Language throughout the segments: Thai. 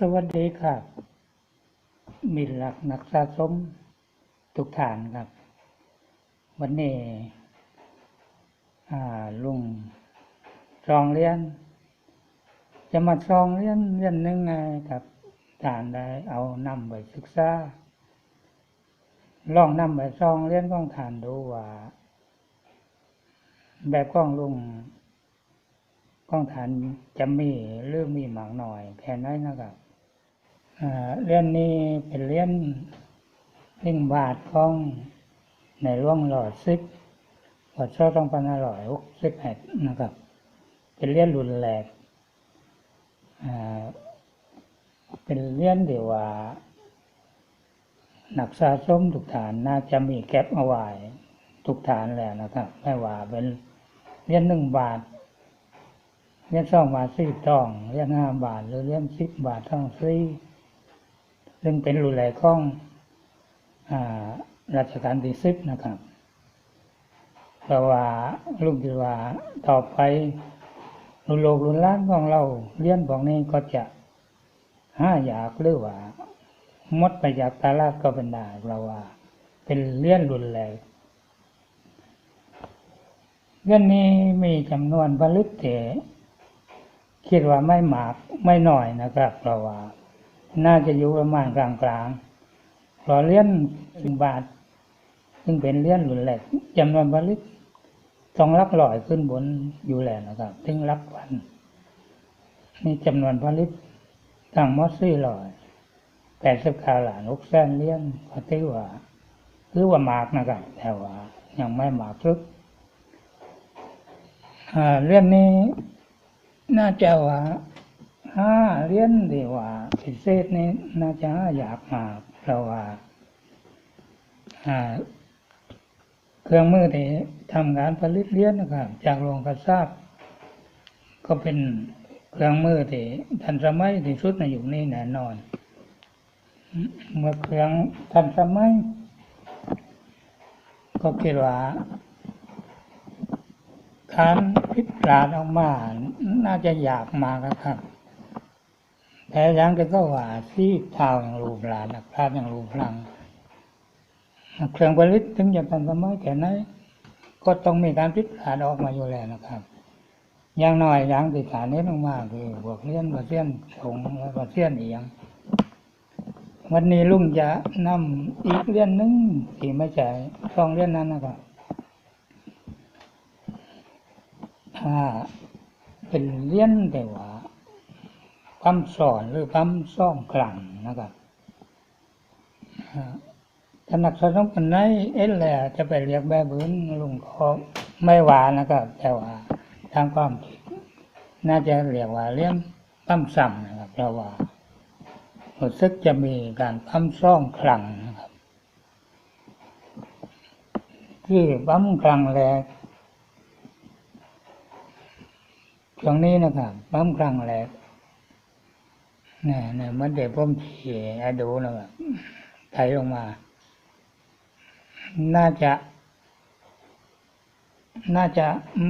สวัสดีครับ มิตรหลักนักสะสมทุกฐานครับ วันนี้ลุงซองเรียน จะมาซองเรียนเรียนหนึ่งไงครับฐานได้เอานำไปศึกษา ลองนำไปซองเรียนของฐานดูว่า แบบของลุงของฐานจะมีหรือมีหมากหน่อยแค่ไหนนะครับ เรียนนี้เป็นเรียนหนึ่งบาทของในร่วงหลอดซิปวัดช่อต้องพันอร่อยหกสิบเอ็ดนะครับ เป็นเรียนรุนแรงอ่าเป็นเรียนเดียวว่าหนักสะสมทุกฐานน่าจะมีแก็บเอาไว้ทุกฐานแหละนะครับไม่ว่าเป็นเรียนหนึ่งบาทเรียนสองบาทสี่ทองเรียนห้าบาทหรือเรียนสิบบาททองฟรี ซึ่งเป็นรูแลของอรัชกาลที่สิบนะครับเพราะว่าลูกคิดว่าต่อไปรุ่นโลกรุ่นล้านของเราเรียนพวกนี้ก็จะห้าอยากหรือว่ามดไปจากตาลาก็เป็นได้เราว่า เป็นเรียนรุนแรงเรื่องนี้มีจำนวนผลิตเถคิดว่าไม่หมากไม่น้อยนะครับ เราว่า น่าจะอยู่ประมาณกลางๆเพราะเลี้ยนสิบบาท ซึ่งเป็นเลี้ยนหลุนแหลกจำนวนผลิตต้องรักลอยขึ้นบนอยู่แล้วนะครับถึงรักพันนี่จำนวนผลิตตั้งมดสี่ร้อยแปดสิบคาหลานกแสนเลี้ยนก็ถือว่าถือว่ามากนะครับแต่ว่ายังไม่มากทึกเรื่องนี้น่าจะว่า ห้าเรียนดีว่าพิเศษนี่น่าจะอยากมาเพราะว่าเครื่องมือที่ทำงานผลิตเรียนนะครับจากโรงกระซาบก็เป็นเครื่องมือที่ทันสมัยที่สุดในยุคนี้แน่นอน เมื่อเครื่องทันสมัยก็คิดว่าการพิจารณาออกมา น่าจะอยากมากครับ แต่ยังจะก็ว่าที่เท้าอย่างรูปหลานพระอย่างรูปพลังเครื่องผลิตถึงจะทันสมัยแค่ไหนก็ต้องมีการพิจารณาออกมาอยู่แล้วนะครับ อย่างน้อยอย่างติดฐานนี้ลงมาคือพวกเลี้ยนบาเซียนสงและบาเซียนเอียงวันนี้ลุงจะนำอีกเรื่องหนึงที่ไม่ใช่สองเรื่องนั้นนะครับถ้าเป็นเลี้ยนแต่ว่า พัมสอนหรือพัมซ่อมกลั่งนะครับถนักสะสมคนไหนเอ็นแหละจะไปเรียกแบบอื่นลุงก็ไม่ว่านะครับ แต่ว่าทางความจริงน่าจะเรียกว่าเลี้ยงปั้มซ้ำนะครับเพราะว่ารู้สึกจะมีการปั้มซ่องคลังนะครับที่ปั้มคลังแรกช่วงนี้นะครับปั้มคลังแรก เนี่ยเนี่ยมันเดี๋ยวผมชี้ให้ดูนะครับไถลงมา น่าจะ น่าจะ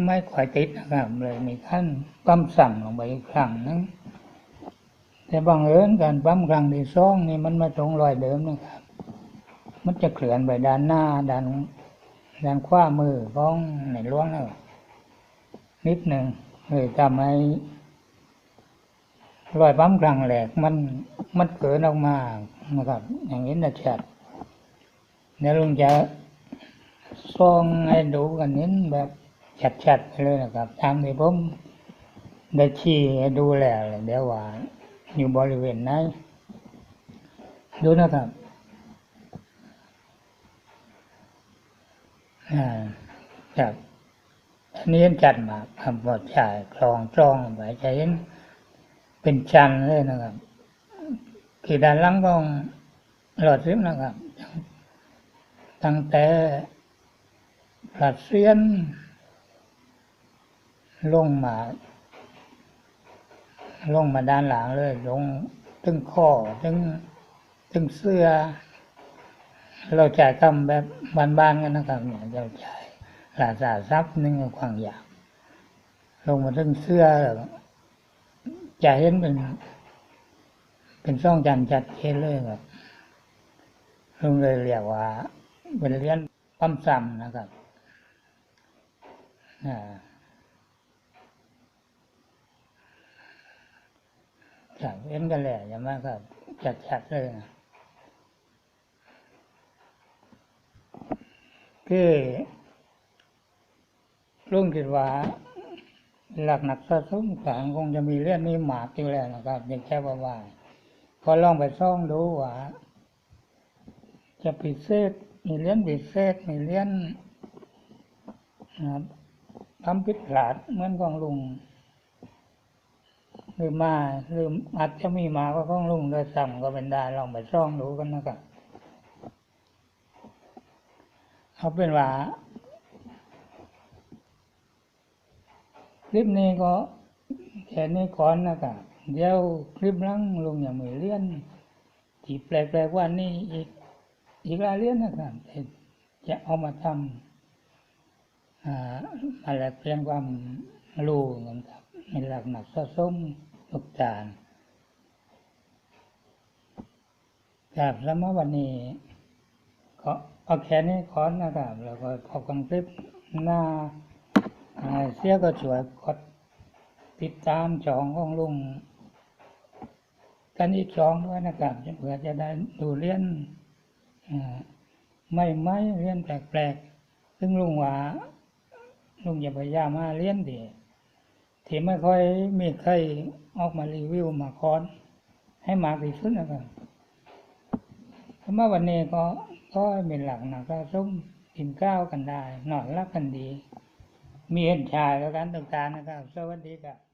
ไม่ค่อยติดนะครับเลยมีขั้นปั๊มสั่งลงไปอีกครั้งนึงแต่บางเอิญการปั๊มครั้งที่สองนี่มันไม่ตรงรอยเดิมนะครับ มันจะเคลื่อนไปด้านหน้าด้านด้านขวามือของในหลวงนะนิดหนึ่งเลยทำให้ รอยปั๊มครั้งแรกมันมันเกิดออกมานะครับ อย่างนี้นะชัดเดี๋ยวลุงจะส่องให้ดูกันนี้แบบชัดๆไปเลยนะครับตามที่ผมได้ชี้ให้ดูแล้วเดี๋ยวว่าอยู่บริเวณไหนดูนะครับอ่าครับอันนี้จัดมาคำว่าจ่ายคลองจองไปจะเห็น เป็นชันเลยนะครับคือด้านหล่างของหลอดซิมนะครับ ตั้งแต่ปลัดเสียน ลงมา ลงมาด้านหลังเลย ลงถึงข้อถึงถึงเสื้อ เราจ่ายคำแบบบ้านๆกันนะครับเนี่ยเราจ่ายหลาสาทรัพย์หนึ่งความอยากลงมาถึงเสื้อ จะเห็นเป็นเป็นซ่องจันจัดเจนเลยครับลุงเลยเรียกว่าเป็นเลี้ยนปั๊มซ้ำนะครับจากเว้นกันแหละอย่ามากครับจัดจัดเลยนะคือลุงคิดว่า หลักหนักสะสมกลางคงจะมีเรื่องนี้หมากอยู่แล้วนะครับอย่างแค่ว่าว่าพอลองไปซ่องดูว่าจะพิดเศษมีเลี้ยนพิดเศษมีเลี้ยนนะครับทำพิษพลาดเหมือนของลุงหรือมาหรืออาจจะมีมาก็ของลุงโดยสั่งก็เป็นได้ลองไปซ่องดูกันนะครับเอาเป็นว่า คลิปนี้ก็แค่นี้ก่อนนะครับเดี๋ยวคลิปลังลุงยังมีเลี้ยนที่แปลกๆว่านี่อีกอีกหลายเรื่องนะครับจะเอามาทำอ่าอะไรเพียงความรู้กันครับในหลักหนักสะสมทุกจานครับแล้วเมื่อวันนี้ก็เอาแค่นี้ก่อนนะครับ แล้วก็พบกันคลิปหน้า เสียก็ช่วยกดติดตามช่องของลุง กันอีกช่องด้วยนะครับเพื่อจะได้ดูเรียนไม่ไม่เรียนแปลกๆ ซึ่งลุงว่าลุงอย่าพยายามมาเรียนดีที่ไม่ค่อยมีใครออกมารีวิวมาคอน ให้มากที่สุดนะครับสำหรับวันนี้ก็ก็เป็นหลักนักก็ส้มกินข้าวกันได้นอนรับกันดี มีเห็นชายแล้วกันต่างๆนะครับ สวัสดีครับ